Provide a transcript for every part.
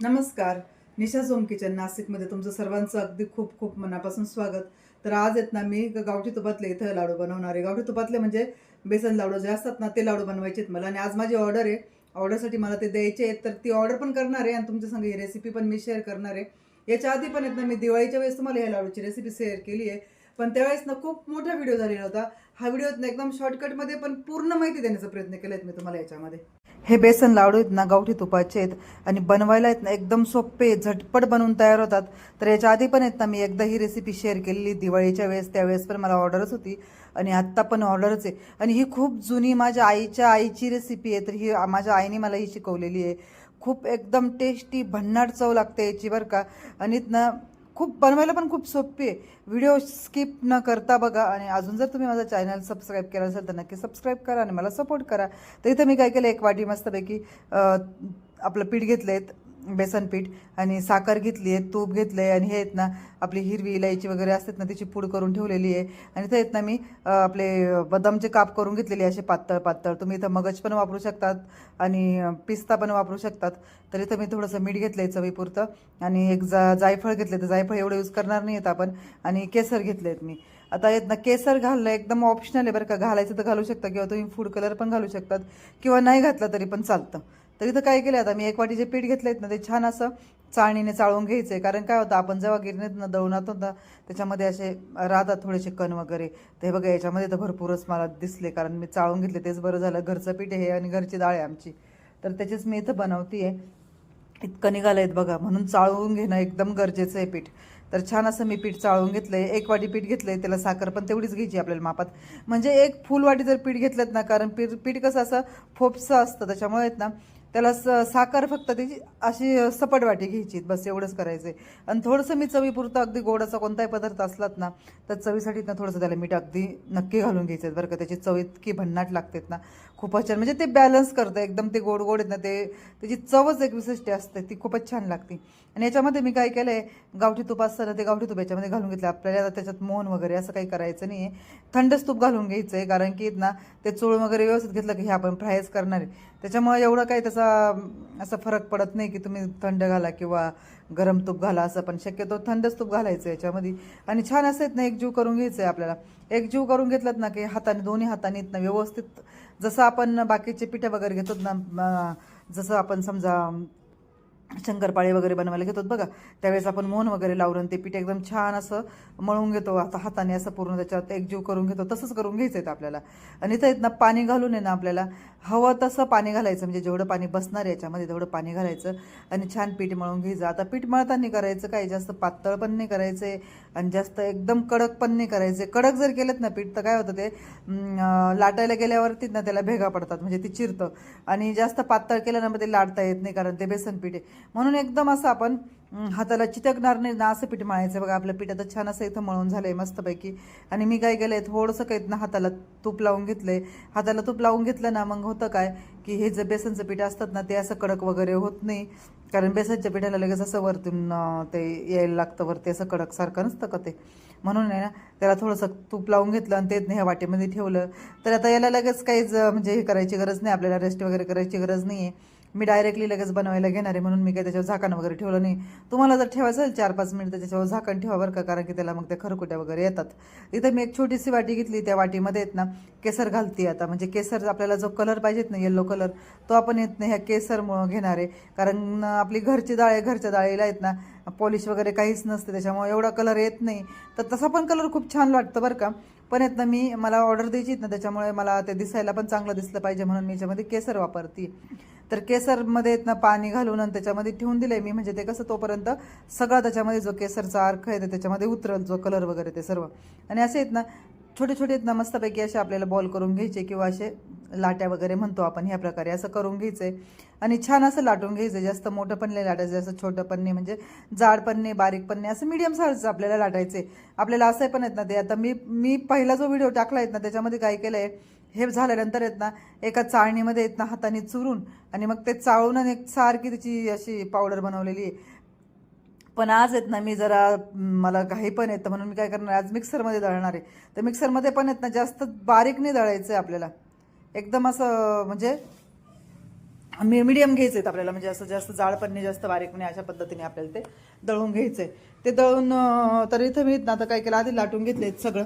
नमस्कार. निशा zone kitchen नाशिकमध्ये तुमचं सर्वांचं अगदी खूप खूप मनापासून स्वागत. तर आज येत ना मी गावठी तुपातले इथं लाडू बनवणार. आहे गावठी तुपातले म्हणजे बेसन लाडू जे असतात ना ते लाडू बनवायचे आहेत मला. आणि आज माझी ऑर्डर आहे. ऑर्डरसाठी मला ते द्यायचे आहेत. तर ती ऑर्डर पण करणार आहे आणि तुमच्या संग ही रेसिपी पण मी शेअर करणार आहे. याच्या आधी पण येत ना मी दिवाळीच्या वेळेस तुम्हाला या लाडूची रेसिपी शेअर केली आहे. पण त्यावेळेस ना खूप मोठा व्हिडिओ झालेला होता. हा व्हिडिओ एकदम शॉर्टकटमध्ये पण पूर्ण माहिती देण्याचा प्रयत्न केला मी तुम्हाला याच्यामध्ये. हे बेसन लाडू आहेत ना गावठी तुपाचे आहेत आणि बनवायला आहेत ना एकदम सोपे झटपट बनवून तयार होतात. तर याच्या आधी पण आहेत ना मी एकदा ही रेसिपी शेअर केलेली. दिवाळीच्या वेळेस त्यावेळेस पण मला ऑर्डरच होती आणि आत्ता पण ऑर्डरच आहे. आणि ही खूप जुनी माझ्या आईच्या आईची रेसिपी आहे. तर ही माझ्या आईने मला ही शिकवलेली आहे. खूप एकदम टेस्टी भन्नाट चव लागते याची बरं का. आणि ना खूप बनवायला पण खूप सोपी आहे. व्हिडिओ स्किप न करता बघा आणि अजून जर तुम्ही माझा चॅनल सबस्क्राईब केला असेल तर नक्की सबस्क्राईब करा आणि मला सपोर्ट करा. तर इथं मी काय केलं एक वाटी मस्तपैकी आपलं पीठ घेतलं आहेत बेसन पीठ आणि साखर घेतली आहे तूप घेतलं आहे आणि हे आहेत ना आपली हिरवी इलायची वगैरे असतात ना त्याची पूड करून ठेवलेली आहे. आणि इथं आहेत ना मी आपले बदामचे काप करून घेतलेले असे पातळ पातळ. तुम्ही इथं मगज पण वापरू शकतात आणि पिस्ता पण वापरू शकतात. तर इथं मी थोडंसं मीठ घेतलं आहे चवीपुरतं आणि एक जा जायफळ घेतले तर जायफळ एवढं यूज करणार नाही आहेत आपण. आणि केसर घेतले आहेत मी. आता येत ना केसर घालणं एकदम ऑप्शनल आहे बरं का. घालायचं तर घालू शकता किंवा तुम्ही फूड कलर पण घालू शकतात किंवा नाही घातलं तरी पण चालतं. तर इथं काय केलं आता? मी एक वाटी जे पीठ घेतलं आहेत ना ते छान असं चाळणीने चाळून घ्यायचं आहे कारण काय होतं आपण जेव्हा गिरणीत दळूनात होता त्याच्यामध्ये असे राहतात थोडेसे कण वगैरे. ते बघा याच्यामध्ये तर भरपूरच मला दिसले कारण मी चाळून घेतले तेच बरं झालं. घरचं पीठ आहे आणि घरची डाळ आहे आमची. तर त्याचीच मी इथं बनवती आहे इतकं निघालं आहेत बघा म्हणून चाळवून घेणं एकदम गरजेचं आहे पीठ. तर छान असं मी पीठ चाळून घेतलंय. एक वाटी पीठ घेतलंय त्याला साखर पण तेवढीच घ्यायची आपल्याला मापात. म्हणजे एक फुल वाटी जर पीठ घेतलं ना कारण पीठ पीठ कसं असं फोपसं असतं त्याच्यामुळे आहेत ना त्याला स साखर फक्त त्याची अशी सपट वाटी घ्यायची बस एवढंच करायचं आहे आणि थोडंसं मी चवीपुरतं अगदी गोड असा कोणताही पदार्थ असलात ना तर चवीसाठी ना थोडंसं त्याला मीठ अगदी नक्की घालून घ्यायचं बरं का त्याची चव इतकी भन्नाट लागतेत ना. खूपच छान. म्हणजे ते बॅलन्स करतं एकदम ते गोड गोड आहेत ना ते त्याची चवच एक विशिष्ट असते ती खूपच छान लागते. आणि याच्यामध्ये मी काय केलं आहे गावठी तूप असताना ते गावठी तूप याच्यामध्ये घालून घेतलं. आपल्याला त्याच्यात मोहन वगैरे असं काही करायचं नाही आहे थंडच तूप घालून घ्यायचं आहे कारण की ना ते चूळ वगैरे व्यवस्थित घेतलं की हे आपण फ्रायच करणार आहे. त्याच्यामुळे एवढं काही त्याचा असा फरक पडत नाही की तुम्ही थंड घाला किंवा गरम तूप घाला असं पण शक्यतो थंडच तूप घालायचं याच्यामध्ये. आणि छान असं आहेत ना एक जीव करून घ्यायचं आहे आपल्याला. एक जीव करून घेतलात ना की हाताने दोन्ही हाताने ना व्यवस्थित जसं आपण बाकीचे पिठं वगैरे घेतो ना जसं आपण समजा शंकरपाळे वगैरे बनवायला घेतो बघा. त्यावेळेस आपण मोहन वगैरे लावून ते पीठ एकदम छान असं मळून घेतो. आता हाताने असं पूर्ण त्याच्यात एकजीव करून घेतो. तसंच करून घ्यायचं आहे आपल्याला. आणि इथं आहेत ना पाणी घालून आहे ना आपल्याला हवं तसं पाणी घालायचं. म्हणजे जेवढं पाणी बसणार आहे याच्यामध्ये तेवढं पाणी घालायचं आणि छान पीठ मळून घ्यायचं. आता पीठ मळताना करायचं काय? जास्त पातळ पण नाही करायचं आहे आणि जास्त एकदम कडक पण नाही करायचे कडक जर केलं ना पीठ तर काय होतं ते लाटायला गेल्यावरतीच ना त्याला भेगा पडतात. म्हणजे ते चिरतं. आणि जास्त पातळ केलं ना मग ते लाटता येत नाही कारण ते बेसन पीठ आहे. म्हणून एकदम असं आपण हाताला चिटकणार नाही ना असं पीठ मळायचं. बघा आपलं पीठ आता छान असं इथं मळून झालंय मस्तपैकी. आणि मी काय केलंय थोडंसं काही ना हाताला तूप लावून घेतलंय. हाताला तूप लावून घेतलं ना मग होतं काय की हे जे बेसनचं पीठ असतात ना ते असं कडक वगैरे होत नाही. कारण बेसनच्या पिठाला लगेच असं वरतून ते यायला लागतं वरती असं कडक सारखं नसतं का ते. म्हणून आहे ना त्याला थोडंसं तूप लावून घेतलं आणि ते ह्या वाटेमध्ये ठेवलं. तर आता याला लगेच काहीच म्हणजे हे करायची गरज नाही आपल्याला रेस्ट वगैरे करायची गरज नाही आहे मी डायरेक्टली लगेच बनवायला घेणार आहे म्हणून मी काही त्याच्यावर झाकण वगैरे ठेवलं नाही. तुम्हाला जर ठेवायचं असेल चार पाच मिनिटं त्याच्यावर झाकण ठेवा बरं का कारण की त्याला मग त्या खरकुट्या वगैरे येतात. इथं मी एक छोटीशी वाटी घेतली त्या वाटीमध्ये येत ना केसर घालते आता. म्हणजे केसर आपल्याला जो कलर पाहिजेत ना येल्लो कलर तो आपण येत नाही ह्या केसरमुळं घेणार आहे. कारण आपली घरची डाळ आहे घरच्या डाळीला आहेत ना पॉलिश वगैरे काहीच नसते त्याच्यामुळे एवढा कलर येत नाही. तर तसा पण कलर खूप छान वाटतं बरं का. पण येत ना मी मला ऑर्डर द्यायची आहेत ना त्याच्यामुळे मला ते दिसायला पण चांगलं दिसलं पाहिजे म्हणून मी याच्यामध्ये केसर वापरते. तर केसरमध्ये येत ना पाणी घालून आणि त्याच्यामध्ये ठेवून दिलंय मी. म्हणजे ते कसं तोपर्यंत सगळा त्याच्यामध्ये जो केसरचा अर्क आहे त्याच्यामध्ये उतरल जो कलर वगैरे ते सर्व. आणि असे आहेत ना छोटे छोटे आहेत ना मस्तपैकी असे आपल्याला बॉल करून घ्यायचे किंवा असे लाट्या वगैरे म्हणतो आपण ह्या प्रकारे असं करून घ्यायचंय आणि छान असं लाटून घ्यायचं. जास्त मोठं पण नाही लाटायचं जास्त छोटं पण नाही. म्हणजे जाड पण नाही बारीक पण नाही. असं मीडियम साईजचं आपल्याला लाटायचे. आपल्याला असं पण आहेत ना ते आता मी मी पहिला जो व्हिडिओ टाकला आहेत ना त्याच्यामध्ये काय केलं आहे हे झाल्यानंतर आहेत ना एका चाळणीमध्ये आहेत ना हाताने चुरून आणि मग ते चाळून आणि एक सारखी त्याची अशी पावडर बनवलेली आहे. पण आज आहेत ना मी जरा मला काही पण येतं म्हणून मी काय करणार आज मिक्सरमध्ये दळणार आहे. तर मिक्सरमध्ये पण आहेत ना जास्त बारीक नाही दळायचं आहे आपल्याला. एकदम असं म्हणजे मी मीडियम घ्यायचे आहेत आपल्याला म्हणजे असं जास्त जाड पण नाही जास्त बारीक नाही अशा पद्धतीने आपल्याला ते दळून घ्यायचं आहे. ते दळून तर इथं मी ना आता काय केलं आधी लाटून घेतले सगळं.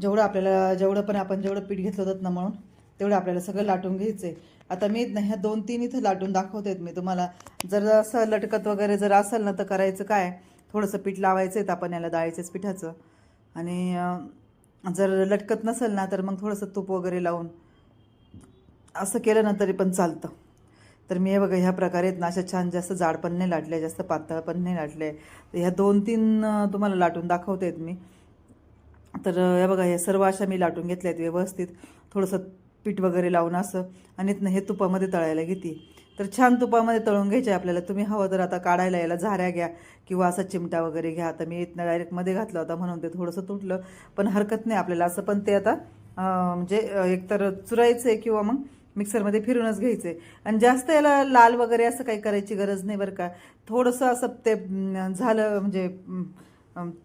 जेवढं आपल्याला जेवढं पण आपण जेवढं पीठ घेतलं होतं ना म्हणून तेवढं आपल्याला सगळं लाटून घ्यायचं आहे. आता मी ह्या दोन तीन इथं लाटून दाखवते मी तुम्हाला. जर असं लटकत वगैरे जर असेल ना तर करायचं काय? थोडंसं पीठ लावायचं आहे आपण याला डाळीच्याच पिठाचं. आणि जर लटकत नसेल ना तर मग थोडंसं तूप वगैरे लावून असं केलं ना तरी पण चालतं. तर मी हे बघा ह्या प्रकारे आहेत ना अशा छान जास्त जाड पण नाही लाटले जास्त पातळ पण नाही लाटले तर ह्या दोन तीन तुम्हाला लाटून दाखवते आहेत मी. तर या बघा हे सर्व अशा मी लाटून घेतल्या आहेत व्यवस्थित. थोडंसं पीठ वगैरे लावून असं. आणि इथनं हे तुपामध्ये तळायला घेते. तर छान तुपामध्ये तळून घ्यायचे आपल्याला. तुम्ही हवं तर आता काढायला याला झाऱ्या घ्या किंवा असा चिमटा वगैरे घ्या. आता मी इथनं डायरेक्टमध्ये घातलं होता म्हणून ते थोडंसं तुटलं. पण हरकत नाही आपल्याला असं पण ते आता म्हणजे एकतर चुरायचं आहे किंवा मग मिक्सरमध्ये फिरूनच घ्यायचे आणि जास्त याला लाल वगैरे असं काही करायची गरज नाही बरं का. थोडंसं असं ते झालं म्हणजे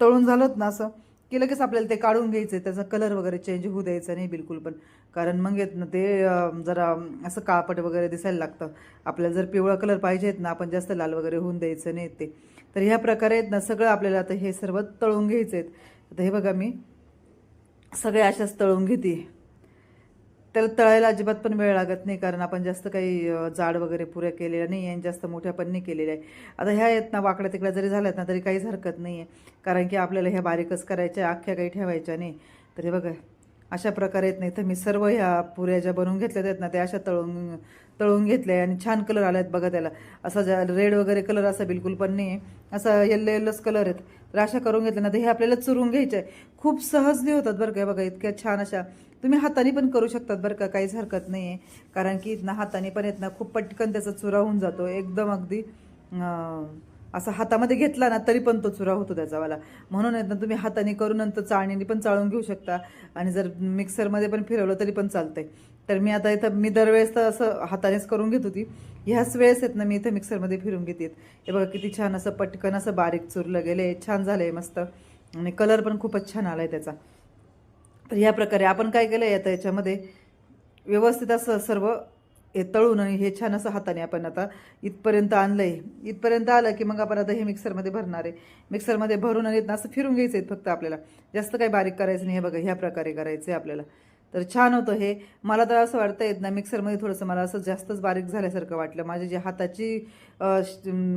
तळून झालं ना असं. की लगेच आपल्याला ते काढून घ्यायचं त्याचा कलर वगैरे चेंज होऊ द्यायचा नाही बिलकुल पण. कारण मग येत ना ते जरा असं काळपट वगैरे दिसायला लागतं. आपल्याला जर पिवळा कलर पाहिजे ना आपण जास्त लाल वगैरे होऊन द्यायचं नाही ते. तर ह्या प्रकारे आहेत ना सगळं आपल्याला आता हे सर्व तळून घ्यायचं आहेत आता हे बघा मी सगळे अशाच तळून घेते. त्याला तळायला अजिबात पण वेळ लागत नाही कारण आपण जास्त काही जाड वगैरे पुऱ्या केलेल्या नाही आहे आणि जास्त मोठ्या पण नाही केलेल्या आहे आता ह्या आहेत ना वाकड्या तिकड्या जरी झाल्यात ना तरी काहीच हरकत नाही आहे कारण की आपल्याला ह्या बारीकच करायच्या अख्ख्या काही ठेवायच्या नाही. तर हे बघा अशा प्रकारे येत नाही तर मी सर्व ह्या पुऱ्या ज्या बनवून घेतल्या आहेत ना त्या अशा तळून तळून घेतल्या आणि छान कलर आला आहेत बघा त्याला. असा ज्या रेड वगैरे कलर असा बिलकुल पण नाही आहे असा येल्लो येल्लोच कलर आहेत. तर अशा करून घेतल्या ना तर हे आपल्याला चुरून घ्यायचे आहे खूप सहजली होतात बरं का बघा इतक्या छान अशा तुम्ही हाताने पण करू शकतात बरं का काहीच हरकत नाही आहे कारण की ना हाताने पण येत ना खूप पटकन त्याचा चुरा होऊन जातो. एकदम अगदी असं असा हातामध्ये घेतला ना तरी पण तो चुरा होतो त्याचावाला. म्हणून आहेत ना तुम्ही हाताने करून नंतर चाळणीने पण चाळून घेऊ शकता. आणि जर मिक्सरमध्ये पण फिरवलं तरी पण चालतंय. तर मी आता इथं मी दरवेळेस तर असं हातानेच करून घेत होती. ह्याच वेळेस आहेत ना मी इथं मिक्सरमध्ये फिरून घेते हे बघा किती छान असं पटकन असं बारीक चुरलं गेले छान झालंय मस्त. आणि कलर पण खूपच छान आला आहे त्याचा. तर ह्या प्रकारे आपण काय केलं आहे आता याच्यामध्ये? व्यवस्थित असं सर्व हे तळून आणि हे छान असं हाताने आपण आता इथपर्यंत आणलं आहे इथपर्यंत आलं की मग आपण आता हे मिक्सरमध्ये भरणार आहे. मिक्सरमध्ये भरून आणि असं फिरून घ्यायचं आहे फक्त आपल्याला. जास्त काही बारीक करायचं नाही. हे बघा ह्या प्रकारे करायचं आहे आपल्याला. तर छान होतं हे. मला तर असं वाटतं येत ना मिक्सरमध्ये थोडंसं मला असं जास्तच बारीक झाल्यासारखं वाटलं. माझी जी हाताची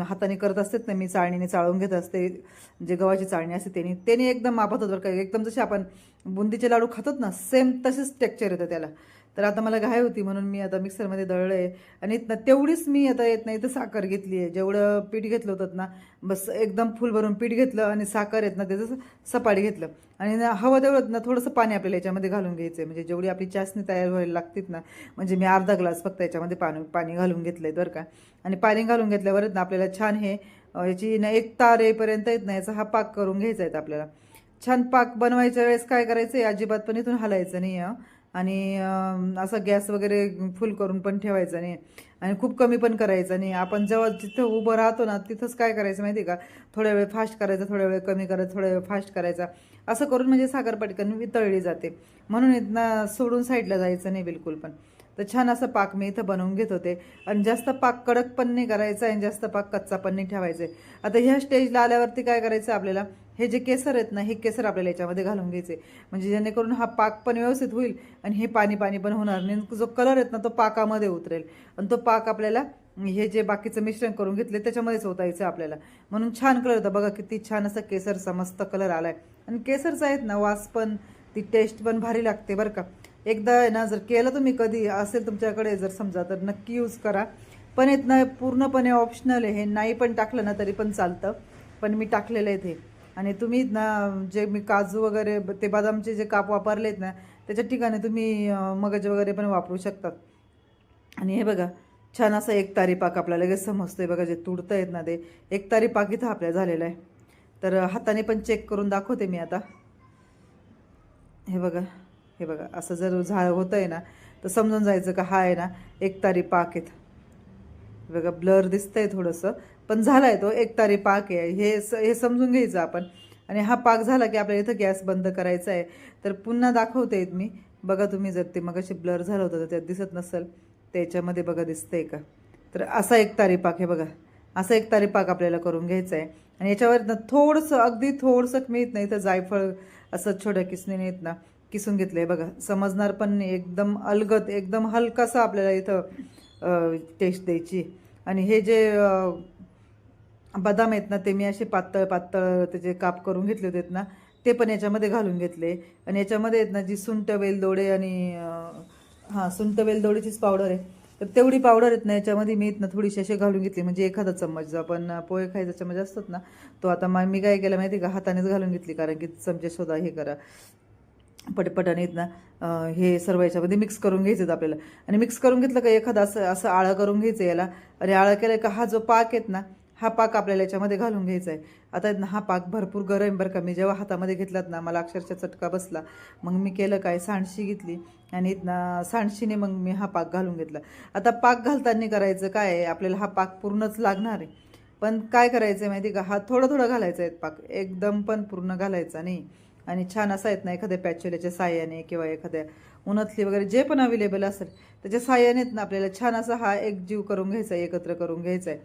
हाताने करत असतेच ना मी चाळणीने चाळून घेत असते. जे गव्हाची चाळणी असते त्यांनी त्याने एकदम मापत होतं का. एकदम जसे आपण बुंदीचे लाडू खातात ना सेम तसेच टेक्चर येतं त्याला. तर आता मला घाय होती म्हणून मी आता मिक्सरमध्ये दळलं आहे आणि इथनं तेवढीच मी आता येत नाही तर साखर घेतली आहे जेवढं पीठ घेतलं होतं ना बस एकदम फुल भरून पीठ घेतलं आणि साखर येत ना त्याचं सपाटी घेतलं. आणि हवं तेवढं ना थोडंसं पाणी आपल्याला याच्यामध्ये घालून घ्यायचं आहे म्हणजे जेवढी आपली चासणी तयार व्हायला लागतील ना म्हणजे मी अर्धा ग्लास फक्त याच्यामध्ये पाणी पाणी घालून घेतलं आहे बरं का. आणि पाणी घालून घेतल्यावरच ना आपल्याला छान हे याची ना एक तार येईपर्यंत येत नाही याचा हा पाक करून घ्यायचा आहे आपल्याला. छान पाक बनवायच्या वेळेस काय करायचं आहे अजिबात पण इथून हलायचं नाही आहे आणि असं गॅस वगैरे फुल करून पण ठेवायचं नाही. आणि खूप कमी पण करायचं नाही. आपण जेव्हा जिथं उभं राहतो ना तिथंच काय करायचं माहिती आहे का? थोड्या वेळ फास्ट करायचं थोड्या वेळ कमी करायचं थोड्या वेळ फास्ट करायचा. असं करून म्हणजे साखर पटकन वितळली जाते. म्हणून इथनं सोडून साईडला जायचं नाही बिलकुल पण. तर छान असं पाक मी इथं बनवून घेत होते. आणि जास्त पाक कडक पण नाही करायचा आणि जास्त पाक कच्चा पण नाही ठेवायचा. आहे. आता ह्या स्टेजला आल्यावरती काय करायचं आपल्याला? हे जे केसर आहेत ना हे केसर आपल्याला याच्यामध्ये घालून घ्यायचे. म्हणजे जेणेकरून हा पाक पण व्यवस्थित होईल आणि हे पाणी पाणी पण होणार नाही. जो कलर आहेत ना तो पाकामध्ये उतरेल. आणि तो पाक आपल्याला हे जे बाकीचं मिश्रण करून घेतले त्याच्यामध्येच ओतायचं आपल्याला. म्हणून छान कलर होता. बघा किती छान असा केसरचा मस्त कलर आलाय. आणि केसरचा आहेत ना वास पण ती टेस्ट पण भारी लागते बरं का. एकदा ना जर केलं तुम्ही कधी असेल तुमच्याकडे जर समजा तर नक्की यूज करा. पण येत ना पूर्णपणे ऑप्शनल आहे. हे नाही पण टाकलं ना तरी पण चालतं. पण मी टाकलेलं आहे ते. आणि तुम्ही ना जे मी काजू वगैरे ते बदामचे जे काप वापरलेत ना त्याच्या ठिकाणी तुम्ही मगज वगैरे पण वापरू शकतात. आणि हे बघा छान असा एक तारी पाक आपल्याला लगेच समजतोय बघा जे तुडतं आहेत ना ते. एक तारी पाक इथं आपल्या झालेलं आहे. तर हाताने पण चेक करून दाखवते मी आता. हे बघा हे बघा असं जर झा होतं आहे ना तर समजून जायचं का हा आहे ना एक तारी पाक आहेत हे बघा ब्लर दिसतंय थोडंसं पण झाला आहे तो एक तारी पाक आहे. हे स हे समजून घ्यायचं आपण. आणि हा पाक झाला की आपल्याला इथं गॅस बंद करायचा आहे. तर पुन्हा दाखवते मी. बघा तुम्ही जर ते मगाशी ब्लर झालं होतं तर त्यात दिसत नसेल. त्याच्यामध्ये बघा दिसतंय का? तर असा एक तारी पाक आहे बघा. असा एक तारी पाक आपल्याला करून घ्यायचा आहे. आणि याच्यावर ना थोडंसं अगदी थोडंसं मी येत नाही तर जायफळ असं छोट्या किसणीने येत ना किसून घेतलं आहे बघा. समजणार पण नाही. एकदम अलगत एकदम हलकासा आपल्याला इथं टेस्ट द्यायची. आणि हे जे बदाम आहेत ना ते मी असे पातळ पातळ त्याचे काप करून घेतले होते ना ते पण याच्यामध्ये घालून घेतले. आणि याच्यामध्ये आहेत ना जी सुंट वेलदोडे आणि हां सुंट वेलदोडीचीच पावडर आहे. तर तेवढी पावडर आहेत ना याच्यामध्ये मी ना थोडीशी असे घालून घेतली. म्हणजे एखादा चम्मच जो आपण पोहे खायचा चम्मच असतात ना तो आता मा- मी काय केलं माहिती आहे का हातानेच घालून घेतली. कारण की चमचे शोधा हे करा. पटपट आणि ना हे सर्व याच्यामध्ये मिक्स करून घ्यायचं आपल्याला. आणि मिक्स करून घेतलं का एखादं असं असं आळं करून घ्यायचं याला. आणि आळं केलं का हा जो पाक आहेत ना हा पाक आपल्याला याच्यामध्ये घालून घ्यायचा आहे आता हा पाक भरपूर गरम बरं का. मी जेव्हा हातामध्ये घेतलात ना मला अक्षरशः चटका बसला. मग मी केलं काय? सांडशी घेतली आणि सांडशीने मग मी हा पाक घालून घेतला. आता पाक घालताना करायचं काय आहे? आपल्याला हा पाक पूर्णच लागणार आहे. पण काय करायचं आहे माहिती का? हा थोडं थोडं घालायचा आहे पाक. एकदम पण पूर्ण घालायचा नाही. आणि छान असा आहेत ना एखाद्या पॅचोल्याच्या साह्याने किंवा एखाद्या उन्हातली वगैरे जे पण अवेलेबल असेल त्याच्या साह्यानेच ना आपल्याला छान असा हा एक जीव करून घ्यायचा आहे एकत्र करून घ्यायचा आहे.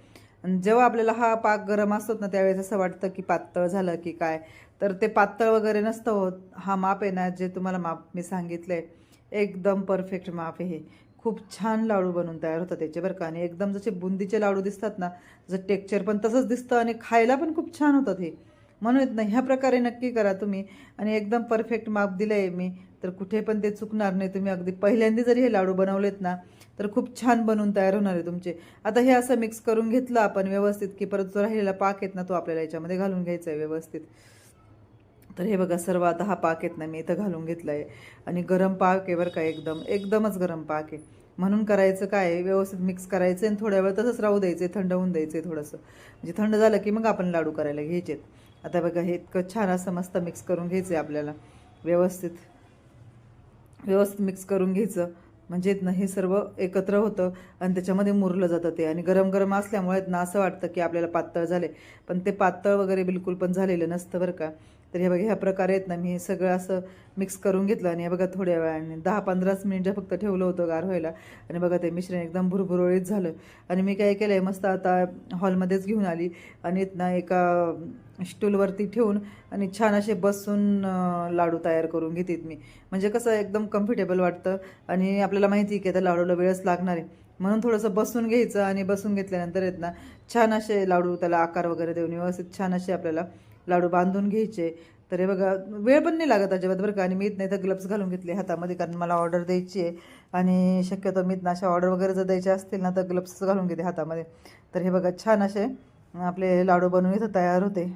आणि जेव्हा आपल्याला हा पाक गरम असतो ना त्यावेळेस असं वाटतं की पातळ झालं की काय. तर ते पातळ वगैरे नसतं होत. हा माप आहे ना जे तुम्हाला माप मी सांगितलं आहे एकदम परफेक्ट माप आहे हे. खूप छान लाडू बनवून तयार होतात त्याचे बरं का. आणि एकदम जसे बुंदीचे लाडू दिसतात ना जसं टेक्चर पण तसंच दिसतं आणि खायला पण खूप छान होतात हे. म्हणून ना ह्या प्रकारे नक्की करा तुम्ही. आणि एकदम परफेक्ट माप दिलं आहे मी. तर कुठे पण ते चुकणार नाही. तुम्ही अगदी पहिल्यांदा जरी हे लाडू बनवलेत ना तर खूप छान बनवून तयार होणार आहे तुमचे. आता हे असं मिक्स करून घेतलं आपण व्यवस्थित की परत जो राहिलेला पाक आहेत ना तो आपल्याला याच्यामध्ये घालून घ्यायचा आहे व्यवस्थित. तर हे बघा सर्व आता हा पाक आहेत ना मी इथं घालून घेतला आहे आणि गरम पाक आहे बरं का एकदम एकदमच गरम पाक आहे. म्हणून करायचं काय व्यवस्थित मिक्स करायचं आणि थोड्या वेळ तसंच राहू द्यायचं थंड होऊन द्यायचं थोडंसं. म्हणजे थंड झालं की मग आपण लाडू करायला घ्यायचेत. आता बघा हे इतकं छान असं मस्त मिक्स करून घ्यायचं आहे आपल्याला. व्यवस्थित. व्यवस्थित मिक्स करून घ्यायचं. म्हणजे ना हे सर्व एकत्र होतं आणि त्याच्यामध्ये मुरलं जातं ते. आणि गरम गरम असल्यामुळे ना असं वाटतं की आपल्याला पातळ झाले पण ते पातळ वगैरे बिलकुल पण झालेलं नसतं बरं का. तर हे बघा ह्या प्रकारे आहेत ना मी हे सगळं असं मिक्स करून घेतलं आणि हे बघा थोड्या वेळाने दहा पंधराच मिनिटं फक्त ठेवलं होतं गार व्हायला. आणि बघा ते मिश्रण एकदम भुरभुरळीत झालं. आणि मी काय केलं आहे मस्त आता हॉलमध्येच घेऊन आली आणि ना एका स्टूलवरती ठेवून आणि छान असे बसून लाडू तयार करून घेते मी. म्हणजे कसं एकदम कम्फर्टेबल वाटतं आणि आपल्याला माहिती आहे की आता लाडूला वेळच लागणार आहे. म्हणून थोडंसं बसून घ्यायचं आणि बसून घेतल्यानंतर आहेत ना छान असे लाडू त्याला आकार वगैरे देऊन व्यवस्थित छान असे आपल्याला लाडू बांधून घ्यायचे. तर हे बघा वेळ पण नाही लागत अजिबात बरं का. आणि मी नाही तर ग्लब्स घालून घेतले हातामध्ये कारण मला ऑर्डर द्यायची आहे. आणि शक्यतो मी अशा ऑर्डर वगैरे जर द्यायच्या असतील ना तर ग्लब्स घालून घेते हातामध्ये. तर हे बघा छान असे आपले लाडू बनवून इथं तयार होते.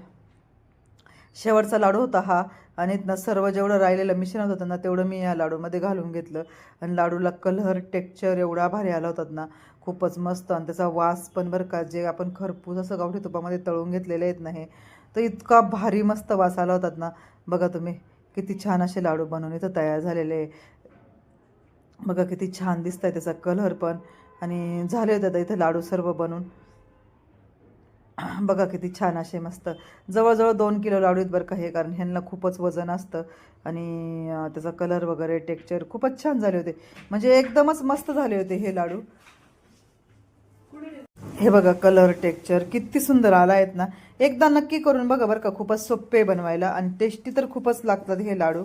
शेवटचा लाडू होता हा. आणि इथनं सर्व जेवढं राहिलेलं मिश्रण होतं ना तेवढं मी या लाडूमध्ये घालून घेतलं. आणि लाडूला कलर टेक्चर एवढा भारी आला होता ना. खूपच मस्त आणि त्याचा वास पण बरं का जे आपण खरपूस असं गावठी तुपामध्ये तळून घेतलेले आहेत ना हे तर इतका भारी मस्त वास आला होतात ना. बघा तुम्ही किती छान असे लाडू बनवून इथं तयार झालेले बघा किती छान दिसत आहे त्याचा कलर पण. आणि झाले होते आता इथं लाडू सर्व बनवून. बघा किती छान असे मस्त. जवळजवळ दोन किलो लाडू आहेत बरं का हे कारण ह्यांना खूपच वजन असतं. आणि त्याचा कलर वगैरे टेक्स्चर खूपच छान झाले होते. म्हणजे एकदमच मस्त झाले होते हे लाडू. हे बघा कलर टेक्चर किती सुंदर आला आहेत ना. एकदा नक्की करून बघा बरं का खूपच सोपे बनवायला आणि टेस्टी तर खूपच लागतात हे लाडू.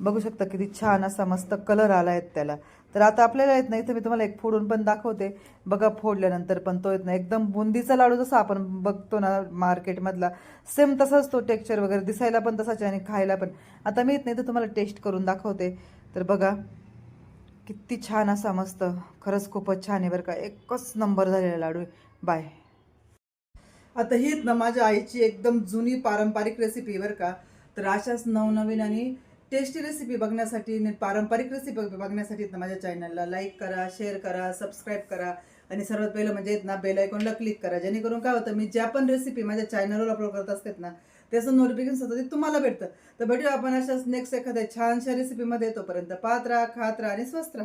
बघू शकता किती छान असा मस्त कलर आला आहेत त्याला. तर आता आपल्याला येत नाही तर मी तुम्हाला एक फोडून पण दाखवते. बघा फोडल्यानंतर पण तो येत नाही. एकदम बुंदीचा लाडू जसा आपण बघतो ना मार्केटमधला सेम तसाच तो टेक्स्चर वगैरे दिसायला पण तसाच आहे आणि खायला पण. आता मी येत नाही तर तुम्हाला टेस्ट करून दाखवते. तर बघा किती छान असा मस्त खरंच खूपच छान आहे बरं का. एकच नंबर झालेला लाडू आहे. बाय. आता हीच ना माझ्या आईची एकदम जुनी पारंपरिक रेसिपी बरं का. तर अशाच नवनवीन आणि टेस्टी रेसिपी बघण्यासाठी पारंपरिक रेसिपी बघण्यासाठी ना माझ्या चॅनलला लाईक करा शेअर करा सबस्क्राईब करा. आणि सर्वात पहिलं म्हणजे ना बेल आयकॉनला क्लिक करा. जेणेकरून काय होतं मी ज्या पण रेसिपी माझ्या चॅनलवर अपलोड करत असतात ना त्याचं नोटिफिकेशन सतत ते तुम्हाला भेटतं. तर भेटूया आपण अशाच नेक्स्ट एखाद्या छानशा रेसिपीमध्ये तोपर्यंत पात्रा खात्रा आणि स्वस्त